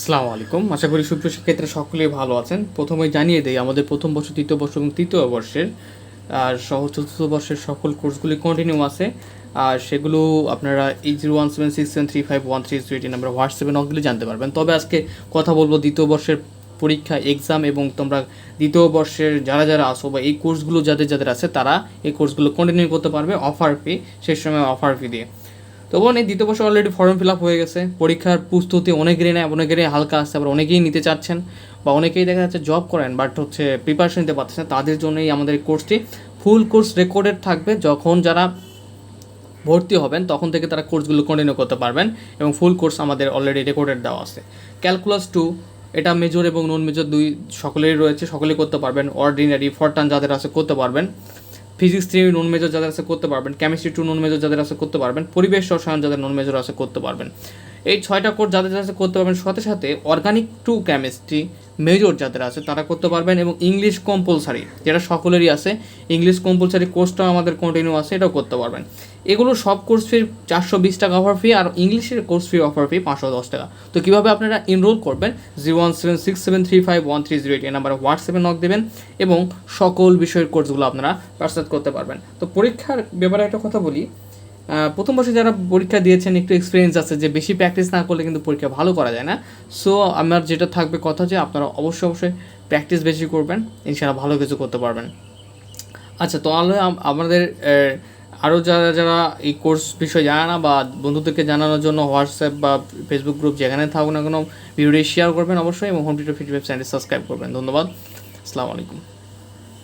আসসালামু আলাইকুম। আশা করি সুপ্রিয় শিক্ষার্থীরা সকলেই ভালো আছেন। প্রথমে জানিয়ে দেই, আমাদের প্রথম বর্ষ, তৃতীয় বর্ষ এবং তৃতীয় বর্ষের, আর সহ চতুর্থ বর্ষের সকল কোর্সগুলি কন্টিনিউ আছে। আর সেগুলো আপনারা eight zero one seven six seven three five one three zero eight number হোয়াটসঅ্যাপে নকগুলি জানতে পারবেন। তবে আজকে কথা বলব দ্বিতীয় বর্ষের পরীক্ষা এক্সাম এবং তোমরা দ্বিতীয় বর্ষের যারা যারা আসো বা এই কোর্সগুলো যাদের যাদের আছে, তারা এই কোর্সগুলো কন্টিনিউ করতে পারবে অফার ফি সেই সময় অফার ফি দিয়ে। তো বোন এই দ্বিতীয় বর্ষে অলরেডি ফর্ম ফিল আপ হয়ে গেছে। পরীক্ষার প্রস্তুতি অনেকেরই নেয়, অনেকেরই হালকা আসছে আবার অনেকেই নিতে চাচ্ছেন বা অনেকেই দেখা যাচ্ছে জব করেন বাট হচ্ছে প্রিপারেশন নিতে পারছেন তাদের জন্যই আমাদের এই কোর্সটি ফুল কোর্স রেকর্ডেড থাকবে। যখন যারা ভর্তি হবেন, তখন থেকে তারা কোর্সগুলো কন্টিনিউ করতে পারবেন এবং ফুল কোর্স আমাদের অলরেডি রেকর্ডেড দেওয়া আছে। ক্যালকুলাস টু এটা মেজর এবং নন মেজর দুই সকলেরই রয়েছে, সকলেই করতে পারবেন। অর্ডিনারি ফরটান যাদের আছে করতে পারবেন। ফিজিক্স থ্রি নন মেজর যাদের আছে করতে পারবেন, কেমিস্ট্রি টু নন মেজর যাদের আছে করতে পারবেন, পরিবেশ রসায়ন যাদের নন মেজর আছে করতে পারবেন। এই ছয়টা কোর্স যাদের আছে করতে পারবেন, সাথে সাথে অর্গানিক টু কেমিস্ট্রি মেজর যাদের আছে, তারা করতে পারবেন এবং ইংলিশ কম্পালসারি যেটা সকলেরই আছে ইংলিশ কম্পালসারি কোর্সটাও আমাদের কন্টিনিউ আছে, এটাও করতে পারবেন। এগুলো সব কোর্স ফি চারশো বিশ টাকা অফার ফি আর ইংলিশের কোর্স ফি অফার ফি পাঁচশো দশ টাকা। তো কীভাবে আপনারা এনরোল করবেন zero one seven six seven three five one three zero eight এই নাম্বারে হোয়াটসঅ্যাপে নক দেবেন এবং সকল বিষয়ের কোর্সগুলো আপনারা পার্সেস করতে পারবেন। তো পরীক্ষার ব্যাপারে একটা কথা বলি প্রথম বর্ষে যারা পরীক্ষা দিয়েছেন, একটু এক্সপিরিয়েন্স আছে যে বেশি প্র্যাকটিস না করলে কিন্তু পরীক্ষা ভালো করা যায় না। সো আমার যেটা থাকবে কথা যে আপনারা অবশ্যই অবশ্যই প্র্যাকটিস বেশি করবেন, ইনশাআল্লাহ ভালো কিছু করতে পারবেন। আচ্ছা তাহলে আম- আমাদের আরও যারা যারা এই কোর্স বিষয়ে জানে না বা বন্ধুদেরকে জানানোর জন্য হোয়াটসঅ্যাপ বা ফেসবুক গ্রুপ যেখানে থাকুক না কোনো ভিডিওটি শেয়ার করবেন অবশ্যই এবং home tutor feedback channel subscribe করবেন। ধন্যবাদ। আসসালামু আলাইকুম।